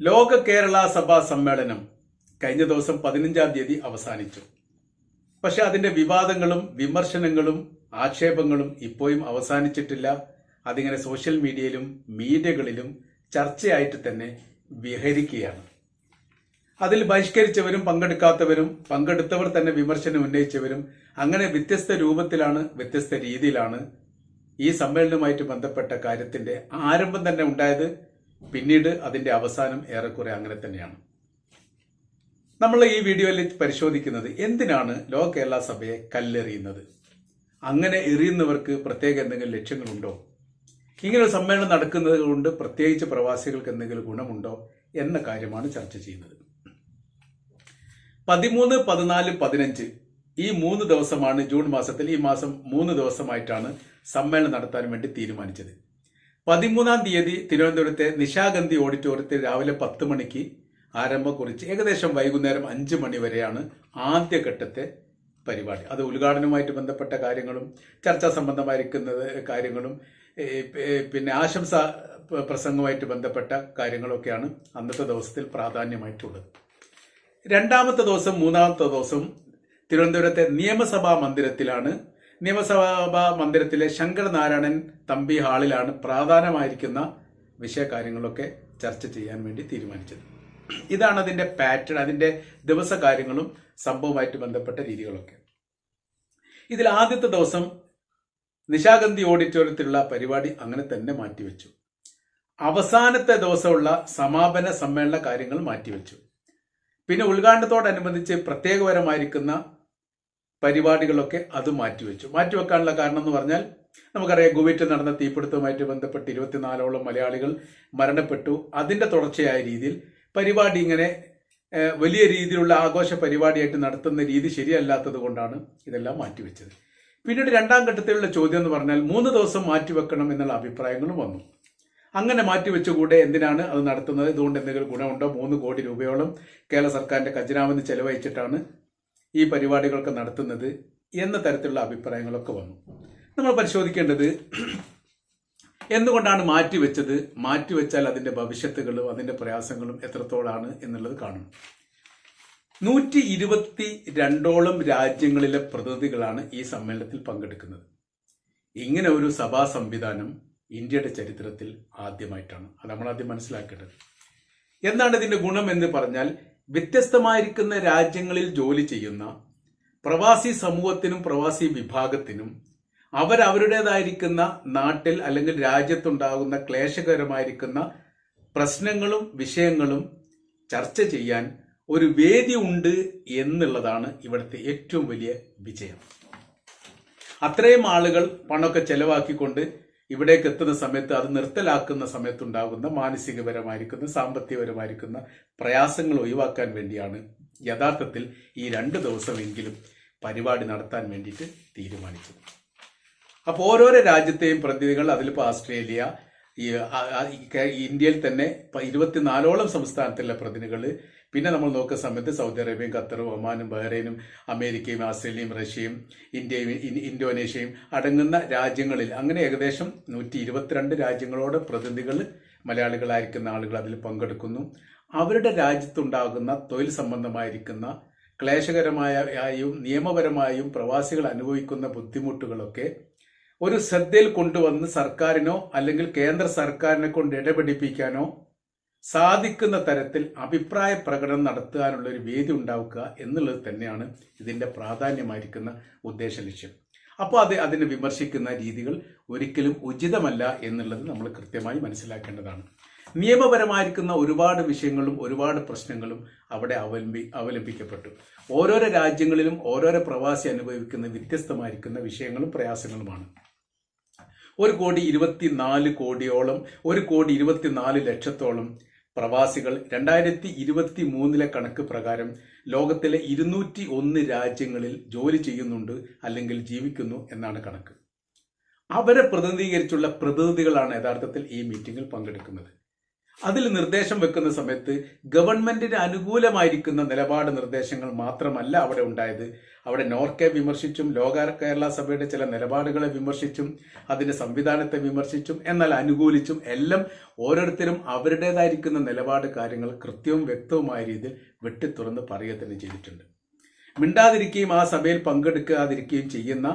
ലോക കേരള സഭാ സമ്മേളനം കഴിഞ്ഞ ദിവസം പതിനഞ്ചാം തീയതി അവസാനിച്ചു. പക്ഷെ അതിന്റെ വിവാദങ്ങളും വിമർശനങ്ങളും ആക്ഷേപങ്ങളും ഇപ്പോഴും അവസാനിച്ചിട്ടില്ല. അതിങ്ങനെ സോഷ്യൽ മീഡിയയിലും മീഡിയകളിലും ചർച്ചയായിട്ട് തന്നെ വിഹരിക്കുകയാണ്. അതിൽ ബഹിഷ്കരിച്ചവരും പങ്കെടുക്കാത്തവരും പങ്കെടുത്തവർ തന്നെ വിമർശനം ഉന്നയിച്ചവരും അങ്ങനെ വ്യത്യസ്ത രൂപത്തിലാണ് വ്യത്യസ്ത രീതിയിലാണ് ഈ സമ്മേളനവുമായിട്ട് ബന്ധപ്പെട്ട കാര്യത്തിന്റെ ആരംഭം തന്നെ ഉണ്ടായത്. പിന്നീട് അതിന്റെ അവസാനം ഏറെക്കുറെ അങ്ങനെ തന്നെയാണ്. നമ്മൾ ഈ വീഡിയോയിൽ പരിശോധിക്കുന്നത് എന്തിനാണ് ലോക കേരള സഭയെ കല്ലെറിയുന്നത്? അങ്ങനെ എറിയുന്നവർക്ക് പ്രത്യേക എന്തെങ്കിലും ലക്ഷ്യങ്ങളുണ്ടോ? ഇങ്ങനെ ഒരു സമ്മേളനം നടക്കുന്നത് കൊണ്ട് പ്രത്യേകിച്ച് പ്രവാസികൾക്ക് എന്തെങ്കിലും ഗുണമുണ്ടോ എന്ന കാര്യമാണ് ചർച്ച ചെയ്യുന്നത്. പതിമൂന്ന് പതിനാല് പതിനഞ്ച് ഈ മൂന്ന് ദിവസമാണ് ജൂൺ മാസത്തിൽ ഈ മാസം മൂന്ന് ദിവസമായിട്ടാണ് സമ്മേളനം നടത്താൻ വേണ്ടി തീരുമാനിച്ചത്. പതിമൂന്നാം തീയതി തിരുവനന്തപുരത്തെ നിശാഗന്ധി ഓഡിറ്റോറിയത്തിൽ രാവിലെ പത്ത് മണിക്ക് ആരംഭം കുറിച്ച് ഏകദേശം വൈകുന്നേരം അഞ്ച് മണി വരെയാണ് ആദ്യഘട്ടത്തെ പരിപാടി. അത് ഉദ്ഘാടനവുമായിട്ട് ബന്ധപ്പെട്ട കാര്യങ്ങളും ചർച്ചാ സംബന്ധമായിരിക്കുന്നത് കാര്യങ്ങളും പിന്നെ ആശംസ പ്ര- പ്രസംഗവുമായിട്ട് ബന്ധപ്പെട്ട കാര്യങ്ങളൊക്കെയാണ് അന്നത്തെ ദിവസത്തിൽ പ്രാധാന്യമായിട്ടുള്ളത്. രണ്ടാമത്തെ ദിവസം മൂന്നാമത്തെ ദിവസം തിരുവനന്തപുരത്തെ നിയമസഭാ മന്ദിരത്തിലാണ് നിയമസഭാ മന്ദിരത്തിലെ ശങ്കർ നാരായണൻ തമ്പി ഹാളിലാണ് പ്രധാനമായിരിക്കുന്ന വിഷയകാര്യങ്ങളൊക്കെ ചർച്ച ചെയ്യാൻ വേണ്ടി തീരുമാനിച്ചത്. ഇതാണ് അതിന്റെ പാറ്റേൺ അതിന്റെ ദിവസ കാര്യങ്ങളും സംഭവമായിട്ട് ബന്ധപ്പെട്ട രീതികളൊക്കെ. ഇതിൽ ആദ്യത്തെ ദിവസം നിശാഗന്ധി ഓഡിറ്റോറിയത്തിലുള്ള പരിപാടി അങ്ങനെ തന്നെ മാറ്റിവെച്ചു. അവസാനത്തെ ദിവസമുള്ള സമാപന സമ്മേളന കാര്യങ്ങൾ മാറ്റിവെച്ചു. പിന്നെ ഉദ്ഘാടനത്തോടനുബന്ധിച്ച് പ്രത്യേകപരമായിരിക്കുന്ന പരിപാടികളൊക്കെ അത് മാറ്റിവെച്ചു. മാറ്റിവെക്കാനുള്ള കാരണം എന്ന് പറഞ്ഞാൽ നമുക്കറിയാം കുവൈറ്റ് നടന്ന തീപിടുത്തവുമായിട്ട് ബന്ധപ്പെട്ട് ഇരുപത്തിനാലോളം മലയാളികൾ മരണപ്പെട്ടു. അതിന്റെ തുടർച്ചയായ രീതിയിൽ പരിപാടി ഇങ്ങനെ വലിയ രീതിയിലുള്ള ആഘോഷ പരിപാടിയായിട്ട് നടത്തുന്ന രീതി ശരിയല്ലാത്തത് കൊണ്ടാണ് ഇതെല്ലാം മാറ്റിവെച്ചത്. പിന്നീട് രണ്ടാം ഘട്ടത്തിലുള്ള ചോദ്യം എന്ന് പറഞ്ഞാൽ മൂന്ന് ദിവസം മാറ്റിവെക്കണം എന്നുള്ള അഭിപ്രായങ്ങളും വന്നു. അങ്ങനെ മാറ്റിവെച്ചുകൂടെ എന്തിനാണ് അത് നടത്തുന്നത്? ഇതുകൊണ്ട് എന്തെങ്കിലും ഗുണമുണ്ടോ? മൂന്ന് കോടി രൂപയോളം കേരള സർക്കാരിന്റെ ഖജനാവിന് ചെലവഴിച്ചിട്ടാണ് ഈ പരിപാടികളൊക്കെ നടത്തുന്നത് എന്ന തരത്തിലുള്ള അഭിപ്രായങ്ങളൊക്കെ വന്നു. നമ്മൾ പരിശോധിക്കേണ്ടത് എന്തുകൊണ്ടാണ് മാറ്റിവെച്ചത്? മാറ്റിവെച്ചാൽ അതിന്റെ ഭവിഷ്യത്തുകളും അതിന്റെ പ്രയാസങ്ങളും എത്രത്തോളാണ് എന്നുള്ളത് കാണും നൂറ്റി ഇരുപത്തി രണ്ടോളം രാജ്യങ്ങളിലെ പ്രതിനിധികളാണ് ഈ സമ്മേളനത്തിൽ പങ്കെടുക്കുന്നത്. ഇങ്ങനെ ഒരു സഭാ സംവിധാനം ഇന്ത്യയുടെ ചരിത്രത്തിൽ ആദ്യമായിട്ടാണ്. അത് നമ്മൾ ആദ്യം മനസ്സിലാക്കേണ്ടത്. എന്താണ് ഇതിന്റെ ഗുണം എന്ന് പറഞ്ഞാൽ വ്യത്യസ്തമായിരിക്കുന്ന രാജ്യങ്ങളിൽ ജോലി ചെയ്യുന്ന പ്രവാസി സമൂഹത്തിനും പ്രവാസി വിഭാഗത്തിനും അവരവരുടേതായിരിക്കുന്ന നാട്ടിൽ അല്ലെങ്കിൽ രാജ്യത്തുണ്ടാകുന്ന ക്ലേശകരമായിരിക്കുന്ന പ്രശ്നങ്ങളും വിഷയങ്ങളും ചർച്ച ചെയ്യാൻ ഒരു വേദി ഉണ്ട് എന്നുള്ളതാണ് ഇവിടുത്തെ ഏറ്റവും വലിയ വിജയം. അത്രയും ആളുകൾ പണമൊക്കെ ചെലവാക്കിക്കൊണ്ട് ഇവിടേക്ക് എത്തുന്ന സമയത്ത് അത് നിർത്തലാക്കുന്ന സമയത്തുണ്ടാകുന്ന മാനസികപരമായിരിക്കുന്ന സാമ്പത്തികപരമായിരിക്കുന്ന പ്രയാസങ്ങൾ ഒഴിവാക്കാൻ വേണ്ടിയാണ് യഥാർത്ഥത്തിൽ ഈ രണ്ട് ദിവസമെങ്കിലും പരിപാടി നടത്താൻ വേണ്ടിയിട്ട് തീരുമാനിച്ചത്. അപ്പോൾ ഓരോരോ രാജ്യത്തെയും പ്രതിനിധികൾ അതിലിപ്പോൾ ഓസ്ട്രേലിയ ഇന്ത്യയിൽ തന്നെ ഇരുപത്തിനാലോളം സംസ്ഥാനത്തിലെ പ്രതിനിധികൾ പിന്നെ നമ്മൾ നോക്കുന്ന സമയത്ത് സൗദി അറേബ്യയും ഖത്തറും ഒമാനും ബഹ്റൈനും അമേരിക്കയും ആസ്ട്രേലിയയും റഷ്യയും ഇന്ത്യയും ഇന്തോനേഷ്യയും അടങ്ങുന്ന രാജ്യങ്ങളിൽ അങ്ങനെ ഏകദേശം നൂറ്റി ഇരുപത്തിരണ്ട് രാജ്യങ്ങളോട് പ്രതിനിധികൾ മലയാളികളായിരിക്കുന്ന ആളുകൾ അതിൽ പങ്കെടുക്കുന്നു. അവരുടെ രാജ്യത്തുണ്ടാകുന്ന തൊഴിൽ സംബന്ധമായിരിക്കുന്ന ക്ലേശകരമായും നിയമപരമായും പ്രവാസികൾ അനുഭവിക്കുന്ന ബുദ്ധിമുട്ടുകളൊക്കെ ഒരു ശ്രദ്ധയിൽ കൊണ്ടുവന്ന് സർക്കാരിനോ അല്ലെങ്കിൽ കേന്ദ്ര സർക്കാരിനെ കൊണ്ട് ഇടപെടിപ്പിക്കാനോ സാധിക്കുന്ന തരത്തിൽ അഭിപ്രായ പ്രകടനം നടത്താനുള്ള ഒരു വേദി ഉണ്ടാവുക എന്നുള്ളത് തന്നെയാണ് ഇതിന്റെ പ്രാധാന്യമായിരിക്കുന്ന ഉദ്ദേശ ലക്ഷ്യം. അപ്പോൾ അത് അതിനെ വിമർശിക്കുന്ന രീതികൾ ഒരിക്കലും ഉചിതമല്ല എന്നുള്ളത് നമ്മൾ കൃത്യമായി മനസ്സിലാക്കേണ്ടതാണ്. നിയമപരമായിരിക്കുന്ന ഒരുപാട് വിഷയങ്ങളും ഒരുപാട് പ്രശ്നങ്ങളും അവിടെ അവലംബി അവലംബിക്കപ്പെട്ടു. ഓരോരോ രാജ്യങ്ങളിലും ഓരോരോ പ്രവാസി അനുഭവിക്കുന്ന വ്യത്യസ്തമായിരിക്കുന്ന വിഷയങ്ങളും പ്രയാസങ്ങളുമാണ്. ഒരു കോടി ഇരുപത്തിനാല് കോടിയോളം ഒരു കോടി ഇരുപത്തിനാല് ലക്ഷത്തോളം പ്രവാസികൾ രണ്ടായിരത്തി ഇരുപത്തി മൂന്നിലെ കണക്ക് പ്രകാരം ലോകത്തിലെ ഇരുന്നൂറ്റി ഒന്ന് രാജ്യങ്ങളിൽ ജോലി ചെയ്യുന്നുണ്ട് അല്ലെങ്കിൽ ജീവിക്കുന്നു എന്നാണ് കണക്ക്. അവരെ പ്രതിനിധീകരിച്ചുള്ള പ്രതിനിധികളാണ് യഥാർത്ഥത്തിൽ ഈ മീറ്റിംഗിൽ പങ്കെടുക്കുന്നത്. അതിൽ നിർദ്ദേശം വെക്കുന്ന സമയത്ത് ഗവൺമെന്റിന് അനുകൂലമായിരിക്കുന്ന നിലപാട് നിർദ്ദേശങ്ങൾ മാത്രമല്ല അവിടെ ഉണ്ടായത്. അവിടെ നോർക്കെ വിമർശിച്ചും ലോക കേരള സഭയുടെ ചില നിലപാടുകളെ വിമർശിച്ചും അതിന്റെ സംവിധാനത്തെ വിമർശിച്ചും എന്നാൽ അനുകൂലിച്ചും എല്ലാം ഓരോരുത്തരും അവരുടേതായിരിക്കുന്ന നിലപാട് കാര്യങ്ങൾ കൃത്യവും വ്യക്തവുമായ രീതിയിൽ വെട്ടിത്തുറന്ന് പറയുക തന്നെ ചെയ്തിട്ടുണ്ട്. മിണ്ടാതിരിക്കുകയും ആ സഭയിൽ പങ്കെടുക്കാതിരിക്കുകയും ചെയ്യുന്ന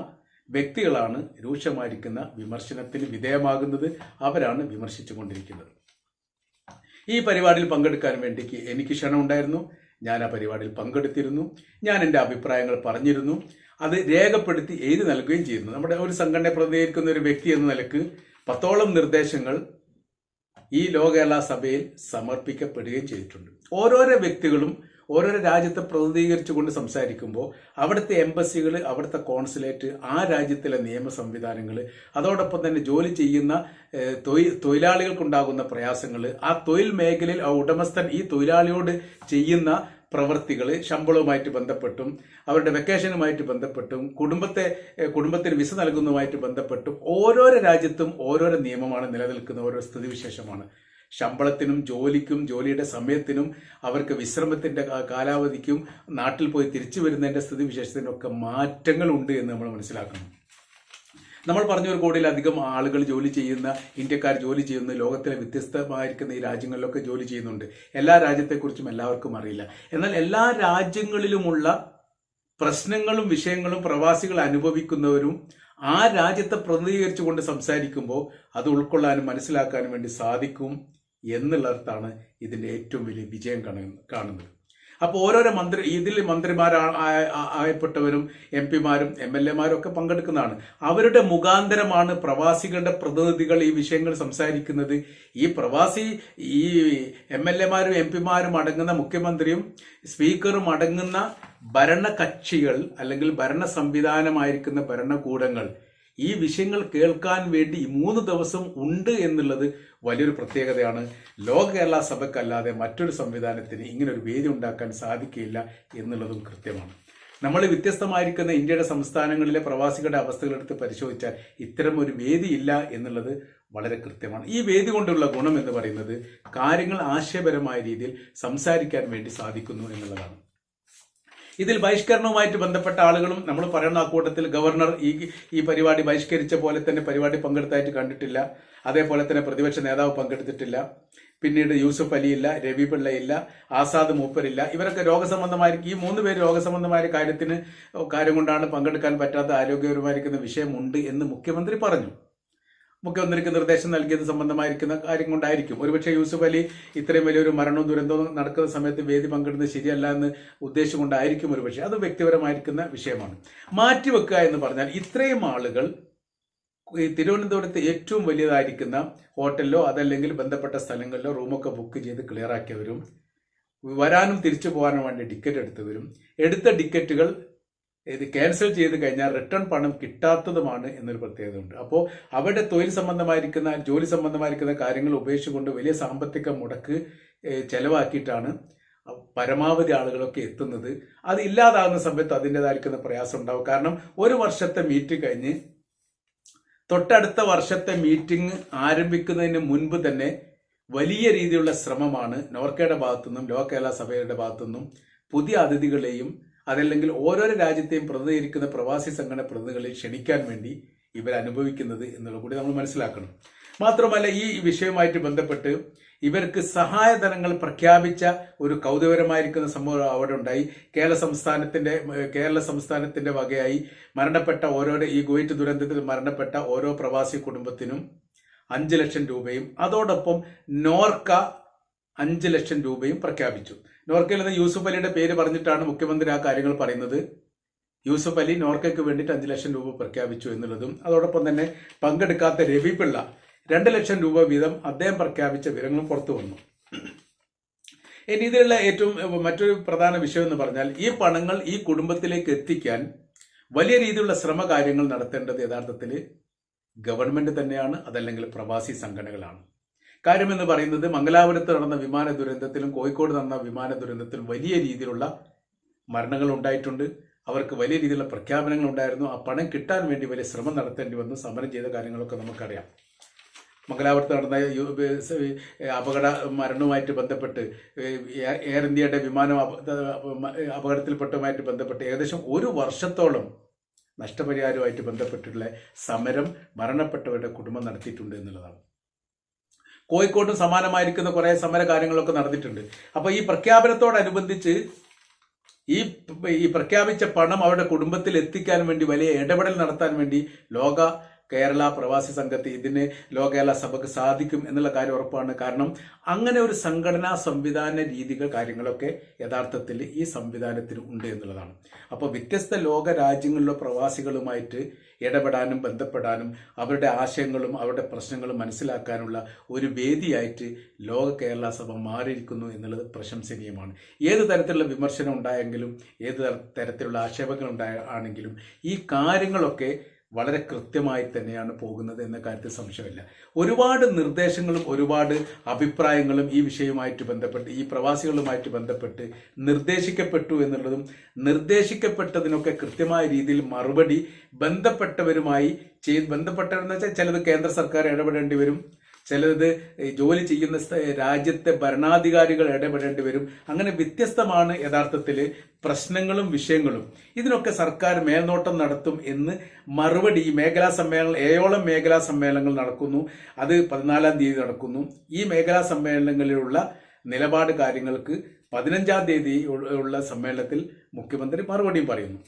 വ്യക്തികളാണ് രൂക്ഷമായിരിക്കുന്ന വിമർശനത്തിന് വിധേയമാകുന്നത്. അവരാണ് വിമർശിച്ചുകൊണ്ടിരിക്കുന്നത്. ഈ പരിപാടിയിൽ പങ്കെടുക്കാൻ വേണ്ടി എനിക്ക് ക്ഷണം ഉണ്ടായിരുന്നു ഞാൻ ആ പരിപാടിയിൽ പങ്കെടുത്തിരുന്നു. ഞാൻ എന്റെ അഭിപ്രായങ്ങൾ പറഞ്ഞിരുന്നു. അത് രേഖപ്പെടുത്തി എഴുതി നൽകുകയും ചെയ്യുന്നു നമ്മുടെ ഒരു സംഘടനയെ പ്രതിനിധീകരിക്കുന്ന ഒരു വ്യക്തി എന്ന നിലയ്ക്ക് പത്തോളം നിർദ്ദേശങ്ങൾ ഈ ലോകകലാ സഭയിൽ സമർപ്പിക്കപ്പെടുകയും ചെയ്തിട്ടുണ്ട്. ഓരോരോ വ്യക്തികളും ഓരോരോ രാജ്യത്തെ പ്രതിനിധീകരിച്ചുകൊണ്ട് സംസാരിക്കുമ്പോൾ അവിടുത്തെ എംബസികൾ അവിടുത്തെ കോൺസുലേറ്റ് ആ രാജ്യത്തിലെ നിയമ സംവിധാനങ്ങൾ അതോടൊപ്പം തന്നെ ജോലി ചെയ്യുന്ന തൊഴിലാളികൾക്കുണ്ടാകുന്ന പ്രയാസങ്ങൾ ആ തൊഴിൽ മേഖലയിൽ ആ ഉടമസ്ഥൻ ഈ തൊഴിലാളിയോട് ചെയ്യുന്ന പ്രവൃത്തികൾ ശമ്പളവുമായിട്ട് ബന്ധപ്പെട്ടും അവരുടെ വെക്കേഷനുമായിട്ട് ബന്ധപ്പെട്ടും കുടുംബത്തെ കുടുംബത്തിന് വിസ നൽകുന്നതുമായിട്ട് ബന്ധപ്പെട്ടും ഓരോരോ രാജ്യത്തും ഓരോരോ നിയമമാണ് നിലനിൽക്കുന്ന ഓരോ സ്ഥിതിവിശേഷമാണ്. ശമ്പളത്തിനും ജോലിക്കും ജോലിയുടെ സമയത്തിനും അവർക്ക് വിശ്രമത്തിന്റെ കാലാവധിക്കും നാട്ടിൽ പോയി തിരിച്ചു വരുന്നതിന്റെ സ്ഥിതിവിശേഷത്തിനും ഒക്കെ മാറ്റങ്ങളുണ്ട് എന്ന് നമ്മൾ മനസ്സിലാക്കണം. നമ്മൾ പറഞ്ഞ ഒരു കോടിയിലധികം ആളുകൾ ജോലി ചെയ്യുന്ന ഇന്ത്യക്കാർ ജോലി ചെയ്യുന്ന ലോകത്തിലെ വ്യത്യസ്തമായിരിക്കുന്ന ഈ രാജ്യങ്ങളിലൊക്കെ ജോലി ചെയ്യുന്നുണ്ട്. എല്ലാ രാജ്യത്തെക്കുറിച്ചും എല്ലാവർക്കും അറിയില്ല. എന്നാൽ എല്ലാ രാജ്യങ്ങളിലുമുള്ള പ്രശ്നങ്ങളും വിഷയങ്ങളും പ്രവാസികൾ അനുഭവിക്കുന്നവരും ആ രാജ്യത്തെ പ്രതിനിധീകരിച്ചുകൊണ്ട് സംസാരിക്കുമ്പോൾ അത് ഉൾക്കൊള്ളാനും മനസ്സിലാക്കാനും വേണ്ടി സാധിക്കും. എന്നുള്ളിടത്താണ് ഇതിന്റെ ഏറ്റവും വലിയ വിജയം കാണു- കാണുന്നത്. അപ്പോൾ ഓരോരോ മന്ത്രി ഇതിൽ മന്ത്രിമാരായപ്പെട്ടവരും എം പിമാരും എം എൽ എമാരും ഒക്കെ പങ്കെടുക്കുന്നതാണ്. അവരുടെ മുഖാന്തരമാണ് പ്രവാസികളുടെ പ്രതിനിധികൾ ഈ വിഷയങ്ങൾ സംസാരിക്കുന്നത്. ഈ പ്രവാസി ഈ എം എൽ എമാരും എം പിമാരും അടങ്ങുന്ന മുഖ്യമന്ത്രിയും സ്പീക്കറും അടങ്ങുന്ന ഭരണകക്ഷികൾ അല്ലെങ്കിൽ ഭരണ സംവിധാനമായിരിക്കുന്ന ഭരണകൂടങ്ങൾ ഈ വിഷയങ്ങൾ കേൾക്കാൻ വേണ്ടി മൂന്ന് ദിവസം ഉണ്ട് എന്നുള്ളത് വലിയൊരു പ്രത്യേകതയാണ്. ലോക കേരള സഭയ്ക്കല്ലാതെ മറ്റൊരു സംവിധാനത്തിന് ഇങ്ങനെ ഒരു വേദി ഉണ്ടാക്കാൻ സാധിക്കില്ല എന്നുള്ളതും കൃത്യമാണ്. നമ്മൾ വ്യത്യസ്തമായിരിക്കുന്ന ഇന്ത്യയുടെ സംസ്ഥാനങ്ങളിലെ പ്രവാസികളുടെ അവസ്ഥകളെടുത്ത് പരിശോധിച്ചാൽ ഇത്തരം ഒരു വേദി ഇല്ല എന്നുള്ളത് വളരെ കൃത്യമാണ്. ഈ വേദി കൊണ്ടുള്ള ഗുണം എന്ന് പറയുന്നത് കാര്യങ്ങൾ ആശയപരമായ രീതിയിൽ സംസാരിക്കാൻ വേണ്ടി സാധിക്കുന്നു എന്നുള്ളതാണ്. ഇതിൽ ബഹിഷ്കരണവുമായിട്ട് ബന്ധപ്പെട്ട ആളുകളും നമ്മൾ പറയുന്ന ആ കൂട്ടത്തിൽ ഗവർണർ ഈ ഈ പരിപാടി ബഹിഷ്കരിച്ച പോലെ തന്നെ പരിപാടി പങ്കെടുത്തായിട്ട് കണ്ടിട്ടില്ല. അതേപോലെ തന്നെ പ്രതിപക്ഷ നേതാവ് പങ്കെടുത്തിട്ടില്ല. പിന്നീട് യൂസഫ് അലി ഇല്ല രവി ഇല്ല ആസാദ് മൂപ്പരില്ല ഇവരൊക്കെ രോഗസംബന്ധമായി ഈ മൂന്ന് പേര് രോഗസംബന്ധമായ കാര്യത്തിന് കാര്യം കൊണ്ടാണ് പങ്കെടുക്കാൻ പറ്റാത്ത ആരോഗ്യപരമായിരിക്കുന്ന വിഷയമുണ്ട് എന്ന് മുഖ്യമന്ത്രി പറഞ്ഞു. മുഖ്യമന്ത്രിക്ക് നിർദ്ദേശം നൽകിയത് സംബന്ധമായിരിക്കുന്ന കാര്യം കൊണ്ടായിരിക്കും. ഒരുപക്ഷെ യൂസുഫ് അലി ഇത്രയും വലിയൊരു മരണവും ദുരന്തവും നടക്കുന്ന സമയത്ത് വേദി പങ്കിടുന്നത് ശരിയല്ല എന്ന് ഉദ്ദേശം കൊണ്ടായിരിക്കും ഒരുപക്ഷെ. അത് വ്യക്തിപരമായിരിക്കുന്ന വിഷയമാണ്. മാറ്റിവെക്കുക എന്ന് പറഞ്ഞാൽ ഇത്രയും ആളുകൾ ഈ തിരുവനന്തപുരത്ത് ഏറ്റവും വലിയതായിരിക്കുന്ന ഹോട്ടലിലോ അതല്ലെങ്കിൽ ബന്ധപ്പെട്ട സ്ഥലങ്ങളിലോ റൂമൊക്കെ ബുക്ക് ചെയ്ത് ക്ലിയർ ആക്കിയവരും വരാനും തിരിച്ചു പോകാനും വേണ്ടി ടിക്കറ്റ് എടുത്തവരും എടുത്ത ടിക്കറ്റുകൾ ഇത് ക്യാൻസൽ ചെയ്ത് കഴിഞ്ഞാൽ റിട്ടേൺ പണം കിട്ടാത്തതുമാണ് എന്നൊരു പ്രത്യേകത ഉണ്ട്. അപ്പോൾ അവരുടെ തൊഴിൽ സംബന്ധമായിരിക്കുന്ന ജോലി സംബന്ധമായിരിക്കുന്ന കാര്യങ്ങൾ ഉപേക്ഷിച്ചുകൊണ്ട് വലിയ സാമ്പത്തിക മുടക്ക് ചെലവാക്കിയിട്ടാണ് പരമാവധി ആളുകളൊക്കെ എത്തുന്നത്. അത് ഇല്ലാതാകുന്ന സമയത്ത് അതിന്റെതായിരിക്കുന്ന പ്രയാസം ഉണ്ടാവും. കാരണം ഒരു വർഷത്തെ മീറ്റ് കഴിഞ്ഞ് തൊട്ടടുത്ത വർഷത്തെ മീറ്റിംഗ് ആരംഭിക്കുന്നതിന് മുൻപ് തന്നെ വലിയ രീതിയിലുള്ള ശ്രമമാണ് നോർക്കയുടെ ഭാഗത്തുനിന്നും ലോ കേരള സഭയുടെ ഭാഗത്തുനിന്നും പുതിയ അതിഥികളെയും അതല്ലെങ്കിൽ ഓരോരോ രാജ്യത്തെയും പ്രതിനിധീകരിക്കുന്ന പ്രവാസി സംഘടന പ്രതിനിധികളെ ക്ഷണിക്കാൻ വേണ്ടി ഇവർ അനുഭവിക്കുന്നത് എന്നുള്ളത് കൂടി നമ്മൾ മനസ്സിലാക്കണം. മാത്രമല്ല ഈ വിഷയവുമായിട്ട് ബന്ധപ്പെട്ട് ഇവർക്ക് സഹായധനങ്ങൾ പ്രഖ്യാപിച്ച ഒരു കൗതുകരമായിരിക്കുന്ന സംഭവം അവിടെ ഉണ്ടായി. കേരള സംസ്ഥാനത്തിന്റെ കേരള സംസ്ഥാനത്തിന്റെ വകയായി മരണപ്പെട്ട ഓരോ ഈ കുവൈറ്റ് ദുരന്തത്തിൽ മരണപ്പെട്ട ഓരോ പ്രവാസി കുടുംബത്തിനും അഞ്ച് ലക്ഷം രൂപയും അതോടൊപ്പം നോർക്ക അഞ്ച് ലക്ഷം രൂപയും പ്രഖ്യാപിച്ചു. നോർക്കയിൽ നിന്ന് യൂസുഫ് അലിയുടെ പേര് പറഞ്ഞിട്ടാണ് മുഖ്യമന്ത്രി ആ കാര്യങ്ങൾ പറയുന്നത്. യൂസുഫ് അലി നോർക്കയ്ക്ക് വേണ്ടിയിട്ട് അഞ്ച് ലക്ഷം രൂപ പ്രഖ്യാപിച്ചു എന്നുള്ളതും അതോടൊപ്പം തന്നെ പങ്കെടുക്കാത്ത രവി പിള്ള രണ്ട് ലക്ഷം രൂപ വീതം അദ്ദേഹം പ്രഖ്യാപിച്ച വിവരങ്ങളും പുറത്തു വന്നു. ഇനി ഇതിലുള്ള ഏറ്റവും മറ്റൊരു പ്രധാന വിഷയം എന്ന് പറഞ്ഞാൽ ഈ പണങ്ങൾ ഈ കുടുംബത്തിലേക്ക് എത്തിക്കാൻ വലിയ രീതിയിലുള്ള ശ്രമ കാര്യങ്ങൾ നടത്തേണ്ടത് യഥാർത്ഥത്തിൽ ഗവൺമെന്റ് തന്നെയാണ് അതല്ലെങ്കിൽ പ്രവാസി സംഘടനകളാണ്. കാര്യമെന്ന് പറയുന്നത് മംഗലാപുരത്ത് നടന്ന വിമാന ദുരന്തത്തിലും കോഴിക്കോട് നടന്ന വിമാന ദുരന്തത്തിലും വലിയ രീതിയിലുള്ള മരണങ്ങൾ ഉണ്ടായിട്ടുണ്ട്. അവർക്ക് വലിയ രീതിയിലുള്ള പ്രഖ്യാപനങ്ങൾ ഉണ്ടായിരുന്നു. ആ പണം കിട്ടാൻ വേണ്ടി വലിയ ശ്രമം നടത്തേണ്ടി വന്നു. സമരം ചെയ്ത കാര്യങ്ങളൊക്കെ നമുക്കറിയാം. മംഗലാപുരത്ത് നടന്ന അപകട മരണവുമായിട്ട് ബന്ധപ്പെട്ട് എയർ- ഇന്ത്യയുടെ വിമാനം അപ- അപകടത്തിൽപ്പെട്ടതുമായിട്ട് ബന്ധപ്പെട്ട് ഏകദേശം ഒരു വർഷത്തോളം നഷ്ടപരിഹാരവുമായിട്ട് ബന്ധപ്പെട്ടിട്ടുള്ള സമരം മരണപ്പെട്ടവരുടെ കുടുംബം നടത്തിയിട്ടുണ്ട് എന്നുള്ളതാണ്. കോഴിക്കോട്ടും സമാനമായിരിക്കുന്ന കുറേ സമര കാര്യങ്ങളൊക്കെ നടന്നിട്ടുണ്ട്. അപ്പൊ ഈ പ്രഖ്യാപനത്തോടനുബന്ധിച്ച് ഈ ഈ പ്രഖ്യാപിച്ച പണം അവരുടെ കുടുംബത്തിൽ എത്തിക്കാൻ വേണ്ടി വലിയ ഇടപെടൽ നടത്താൻ വേണ്ടി ലോക കേരള പ്രവാസി സംഘത്തെ ഇതിന് ലോകകേരള സഭയ്ക്ക് സാധിക്കും എന്നുള്ള കാര്യം ഉറപ്പാണ്. കാരണം അങ്ങനെ ഒരു സംഘടനാ സംവിധാന രീതികൾ കാര്യങ്ങളൊക്കെ യഥാർത്ഥത്തിൽ ഈ സംവിധാനത്തിന് ഉണ്ട് എന്നുള്ളതാണ്. അപ്പോൾ വ്യത്യസ്ത ലോക രാജ്യങ്ങളിലെ പ്രവാസികളുമായിട്ട് ഇടപെടാനും ബന്ധപ്പെടാനും അവരുടെ ആശയങ്ങളും അവരുടെ പ്രശ്നങ്ങളും മനസ്സിലാക്കാനുള്ള ഒരു വേദിയായിട്ട് ലോക കേരള സഭ മാറിയിരിക്കുന്നു എന്നുള്ളത് പ്രശംസനീയമാണ്. ഏത് തരത്തിലുള്ള വിമർശനം ഉണ്ടായെങ്കിലും ഏത് തരത്തിലുള്ള ആക്ഷേപങ്ങൾ ഉണ്ടായ ആണെങ്കിലും ഈ കാര്യങ്ങളൊക്കെ വളരെ കൃത്യമായി തന്നെയാണ് പോകുന്നത് എന്ന കാര്യത്തിൽ സംശയമില്ല. ഒരുപാട് നിർദ്ദേശങ്ങളും ഒരുപാട് അഭിപ്രായങ്ങളും ഈ വിഷയവുമായിട്ട് ബന്ധപ്പെട്ട് ഈ പ്രവാസികളുമായിട്ട് ബന്ധപ്പെട്ട് നിർദ്ദേശിക്കപ്പെട്ടു എന്നുള്ളതും നിർദ്ദേശിക്കപ്പെട്ടതിനൊക്കെ കൃത്യമായ രീതിയിൽ മറുപടി ബന്ധപ്പെട്ടവരുമായി ചെയ്ത് ബന്ധപ്പെട്ടവരെന്ന് വെച്ചാൽ ചിലത് കേന്ദ്ര സർക്കാർ ഇടപെടേണ്ടി വരും. ചിലത് ജോലി ചെയ്യുന്ന രാജ്യത്തെ ഭരണാധികാരികൾ ഇടപെടേണ്ടി വരും. അങ്ങനെ വ്യത്യസ്തമാണ് യഥാർത്ഥത്തിൽ പ്രശ്നങ്ങളും വിഷയങ്ങളും. ഇതിനൊക്കെ സർക്കാർ മേൽനോട്ടം നടത്തും എന്ന് മറുപടി ഈ മേഖലാ സമ്മേളനം ഏഴോളം മേഖലാ സമ്മേളനങ്ങൾ നടക്കുന്നു. അത് പതിനാലാം തീയതി നടക്കുന്നു. ഈ മേഖലാ സമ്മേളനങ്ങളിലുള്ള നിലപാട് കാര്യങ്ങൾക്ക് പതിനഞ്ചാം തീയതി ഉള്ള- സമ്മേളനത്തിൽ മുഖ്യമന്ത്രി മറുപടിയും പറയുന്നു.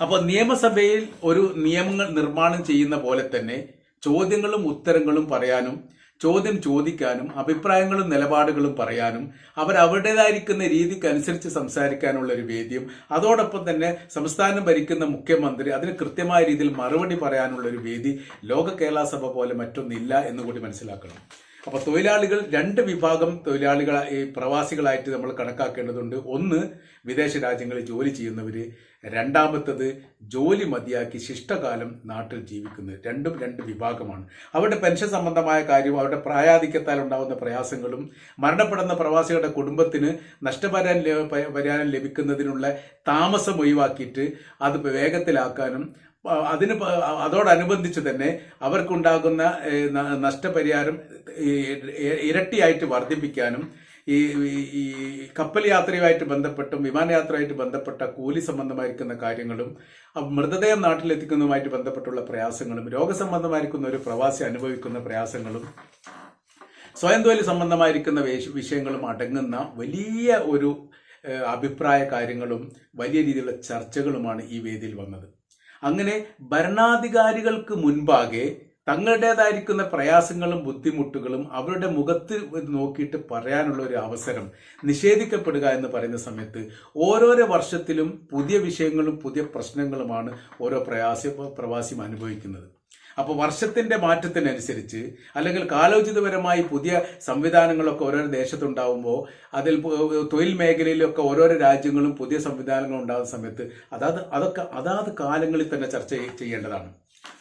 അപ്പോൾ നിയമസഭയിൽ ഒരു നിയമങ്ങൾ നിർമ്മാണം ചെയ്യുന്ന പോലെ തന്നെ ചോദ്യങ്ങളും ഉത്തരങ്ങളും പറയാനും ചോദ്യം ചോദിക്കാനും അഭിപ്രായങ്ങളും നിലപാടുകളും പറയാനും അവർ അവരുടേതായിരിക്കുന്ന രീതിക്കനുസരിച്ച് സംസാരിക്കാനുള്ള ഒരു വേദിയും അതോടൊപ്പം തന്നെ സംസ്ഥാനം ഭരിക്കുന്ന മുഖ്യമന്ത്രി അതിന് കൃത്യമായ രീതിയിൽ മറുപടി പറയാനുള്ള ഒരു വേദി ലോക കേരള സഭ പോലെ മറ്റൊന്നില്ല എന്ന് കൂടി മനസ്സിലാക്കണം. അപ്പൊ തൊഴിലാളികൾ രണ്ട് വിഭാഗം തൊഴിലാളികൾ ഈ പ്രവാസികളായിട്ട് നമ്മൾ കണക്കാക്കേണ്ടതുണ്ട്. ഒന്ന് വിദേശ രാജ്യങ്ങളിൽ ജോലി ചെയ്യുന്നവര് രണ്ടാമത്തത് ജോലി മതിയാക്കി ശിഷ്ടകാലം നാട്ടിൽ ജീവിക്കുന്നത് രണ്ടും രണ്ട് വിഭാഗമാണ്. അവരുടെ പെൻഷൻ സംബന്ധമായ കാര്യവും അവരുടെ പ്രായാധിക്യത്താൽ ഉണ്ടാകുന്ന പ്രയാസങ്ങളും മരണപ്പെടുന്ന പ്രവാസികളുടെ കുടുംബത്തിന് നഷ്ടപരിഹാരം പരിഹാരം ലഭിക്കുന്നതിനുള്ള താമസം ഒഴിവാക്കിയിട്ട് അത് വേഗത്തിലാക്കാനും അതിന് അതോടനുബന്ധിച്ച് തന്നെ അവർക്കുണ്ടാകുന്ന നഷ്ടപരിഹാരം ഇരട്ടിയായിട്ട് വർദ്ധിപ്പിക്കാനും ഈ ഈ- കപ്പൽ യാത്രയുമായിട്ട് ബന്ധപ്പെട്ടും വിമാനയാത്രയുമായിട്ട് ബന്ധപ്പെട്ട കൂലി സംബന്ധമായിരിക്കുന്ന കാര്യങ്ങളും മൃതദേഹം നാട്ടിലെത്തിക്കുന്നതുമായിട്ട് ബന്ധപ്പെട്ടുള്ള പ്രയാസങ്ങളും രോഗസംബന്ധമായിരിക്കുന്ന ഒരു പ്രവാസി അനുഭവിക്കുന്ന പ്രയാസങ്ങളും സ്വയം തൊഴിൽ സംബന്ധമായിരിക്കുന്ന വിഷയങ്ങളും അടങ്ങുന്ന വലിയ ഒരു അഭിപ്രായ കാര്യങ്ങളും വലിയ രീതിയിലുള്ള ചർച്ചകളുമാണ് ഈ വേദിയിൽ വന്നത്. അങ്ങനെ ഭരണാധികാരികൾക്ക് മുൻപാകെ തങ്ങളുടേതായിരിക്കുന്ന പ്രയാസങ്ങളും ബുദ്ധിമുട്ടുകളും അവരുടെ മുഖത്ത് നോക്കിയിട്ട് പറയാനുള്ള ഒരു അവസരം നിഷേധിക്കപ്പെടുക എന്ന് പറയുന്ന സമയത്ത് ഓരോരോ വർഷത്തിലും പുതിയ വിഷയങ്ങളും പുതിയ പ്രശ്നങ്ങളുമാണ് ഓരോ പ്രയാസ പ്രവാസിയും അനുഭവിക്കുന്നത്. അപ്പോൾ വർഷത്തിന്റെ മാറ്റത്തിനനുസരിച്ച് അല്ലെങ്കിൽ കാലോചിതപരമായി പുതിയ സംവിധാനങ്ങളൊക്കെ ഓരോരോ ദേശത്തുണ്ടാവുമ്പോൾ അതിൽ തൊഴിൽ മേഖലയിലൊക്കെ ഓരോരോ രാജ്യങ്ങളും പുതിയ സംവിധാനങ്ങൾ ഉണ്ടാകുന്ന സമയത്ത് അതാത് അതൊക്കെ അതാത് കാലങ്ങളിൽ തന്നെ ചർച്ച ചെയ്യേണ്ടതാണ്.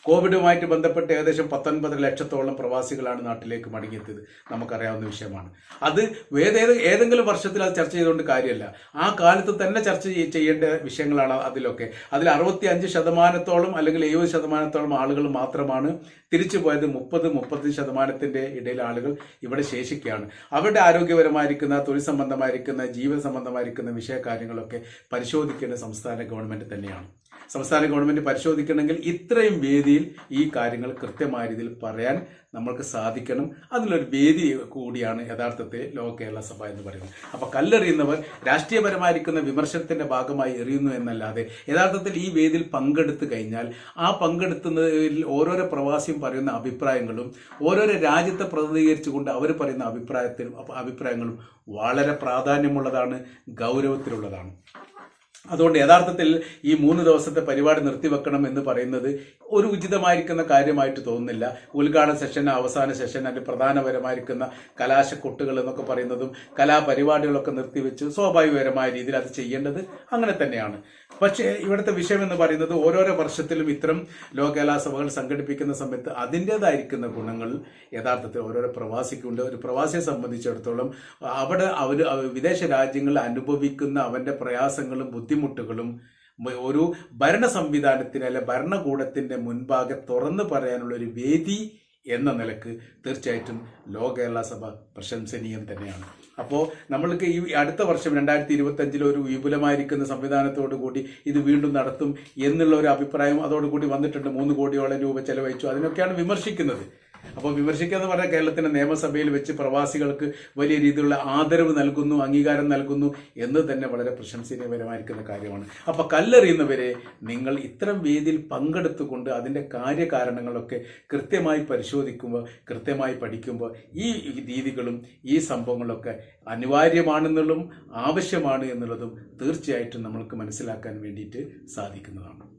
കോവിഡുമായിട്ട് ബന്ധപ്പെട്ട് ഏകദേശം പത്തൊൻപത് ലക്ഷത്തോളം പ്രവാസികളാണ് നാട്ടിലേക്ക് മടങ്ങിയെത്തിയത്. നമുക്കറിയാവുന്ന വിഷയമാണ്. അത് ഏത് ഏത് ഏതെങ്കിലും വർഷത്തിൽ അത് ചർച്ച ചെയ്തുകൊണ്ട് കാര്യമല്ല. ആ കാലത്ത് തന്നെ ചർച്ച ചെയ്യേണ്ട വിഷയങ്ങളാണ് അതിലൊക്കെ. അതിൽ അറുപത്തി അഞ്ച് ശതമാനത്തോളം അല്ലെങ്കിൽ എഴുപത് ശതമാനത്തോളം ആളുകൾ മാത്രമാണ് തിരിച്ചു പോയത് മുപ്പത് മുപ്പത്തി ശതമാനത്തിന്റെ ഇടയിൽ ആളുകൾ ഇവിടെ ശേഷിക്കുകയാണ്. അവരുടെ ആരോഗ്യപരമായിരിക്കുന്ന തൊഴിൽ സംബന്ധമായിരിക്കുന്ന ജീവൻ സംബന്ധമായിരിക്കുന്ന വിഷയകാര്യങ്ങളൊക്കെ പരിശോധിക്കേണ്ട സംസ്ഥാന ഗവൺമെന്റ് തന്നെയാണ്. സംസ്ഥാന ഗവൺമെന്റ് പരിശോധിക്കണമെങ്കിൽ ഇത്രയും വേദിയിൽ ഈ കാര്യങ്ങൾ കൃത്യമായ രീതിയിൽ പറയാൻ നമ്മൾക്ക് സാധിക്കണം. അതിലൊരു വേദി കൂടിയാണ് യഥാർത്ഥത്തിൽ ലോക കേരള സഭ എന്ന് പറയുന്നത്. അപ്പൊ കല്ലെറിയുന്നവർ രാഷ്ട്രീയപരമായിരിക്കുന്ന വിമർശനത്തിന്റെ ഭാഗമായി എറിയുന്നു എന്നല്ലാതെ യഥാർത്ഥത്തിൽ ഈ വേദിയിൽ പങ്കെടുത്തു കഴിഞ്ഞാൽ ആ പങ്കെടുത്തുന്നതിൽ ഓരോരോ പ്രവാസിയും പറയുന്ന അഭിപ്രായങ്ങളും ഓരോരോ രാജ്യത്തെ പ്രതിനിധീകരിച്ചുകൊണ്ട് അവർ പറയുന്ന അഭിപ്രായത്തിലും അഭിപ്രായങ്ങളും വളരെ പ്രാധാന്യമുള്ളതാണ് ഗൗരവത്തിലുള്ളതാണ്. അതുകൊണ്ട് യഥാർത്ഥത്തിൽ ഈ മൂന്ന് ദിവസത്തെ പരിപാടി നിർത്തിവെക്കണം എന്ന് പറയുന്നത് ഒരു ഉചിതമായിരിക്കുന്ന കാര്യമായിട്ട് തോന്നുന്നില്ല. ഉദ്ഘാടന സെഷൻ അവസാന സെഷൻ അല്ലെങ്കിൽ പ്രധാനപരമായിരിക്കുന്ന കലാശക്കൊട്ടുകൾ എന്നൊക്കെ പറയുന്നതും കലാപരിപാടികളൊക്കെ നിർത്തിവെച്ച് സ്വാഭാവികപരമായ രീതിയിൽ അത് ചെയ്യേണ്ടത് അങ്ങനെ തന്നെയാണ്. പക്ഷേ ഇവിടുത്തെ വിഷയം എന്ന് പറയുന്നത് ഓരോരോ വർഷത്തിലും ഇത്തരം ലോകകലാസഭകൾ സംഘടിപ്പിക്കുന്ന സമയത്ത് അതിന്റെതായിരിക്കുന്ന ഗുണങ്ങൾ യഥാർത്ഥത്തിൽ ഓരോരോ പ്രവാസിക്കുണ്ട്. ഒരു പ്രവാസിയെ സംബന്ധിച്ചിടത്തോളം അവിടെ അവർ വിദേശ രാജ്യങ്ങളിൽ അനുഭവിക്കുന്ന അവന്റെ പ്രയാസങ്ങളും ബുദ്ധിമുട്ടുകളും ഒരു ഭരണ സംവിധാനത്തിന് അല്ലെ ഭരണകൂടത്തിന്റെ മുൻപാകെ തുറന്നു പറയാനുള്ള ഒരു വേദി എന്ന നിലയ്ക്ക് തീർച്ചയായിട്ടും ലോ കേരള സഭ പ്രശംസനീയം തന്നെയാണ്. അപ്പോൾ നമ്മൾക്ക് ഈ അടുത്ത വർഷം രണ്ടായിരത്തി ഇരുപത്തഞ്ചിൽ ഒരു വിപുലമായിരിക്കുന്ന സംവിധാനത്തോടു കൂടി ഇത് വീണ്ടും നടത്തും എന്നുള്ള ഒരു അഭിപ്രായം അതോടുകൂടി വന്നിട്ടുണ്ട്. മൂന്ന് കോടിയോളം രൂപ ചെലവഴിച്ചു. അതിനൊക്കെയാണ് വിമർശിക്കുന്നത്. അപ്പോൾ വിമർശിക്കുക എന്ന് പറഞ്ഞാൽ കേരളത്തിന്റെ നിയമസഭയിൽ വെച്ച് പ്രവാസികൾക്ക് വലിയ രീതിയിലുള്ള ആദരവ് നൽകുന്നു അംഗീകാരം നൽകുന്നു എന്ന് തന്നെ വളരെ പ്രശംസനീയപരമായിരിക്കുന്ന കാര്യമാണ്. അപ്പോൾ കല്ലെറിയുന്നവരെ നിങ്ങൾ ഇത്തരം വേദിയിൽ പങ്കെടുത്തുകൊണ്ട് അതിന്റെ കാര്യകാരണങ്ങളൊക്കെ കൃത്യമായി പരിശോധിക്കുമ്പോൾ കൃത്യമായി പഠിക്കുമ്പോൾ ഈ രീതികളും ഈ സംഭവങ്ങളൊക്കെ അനിവാര്യമാണെന്നുള്ളതും ആവശ്യമാണ് എന്നുള്ളതും തീർച്ചയായിട്ടും നമ്മൾക്ക് മനസ്സിലാക്കാൻ വേണ്ടിയിട്ട് സാധിക്കുന്നതാണ്.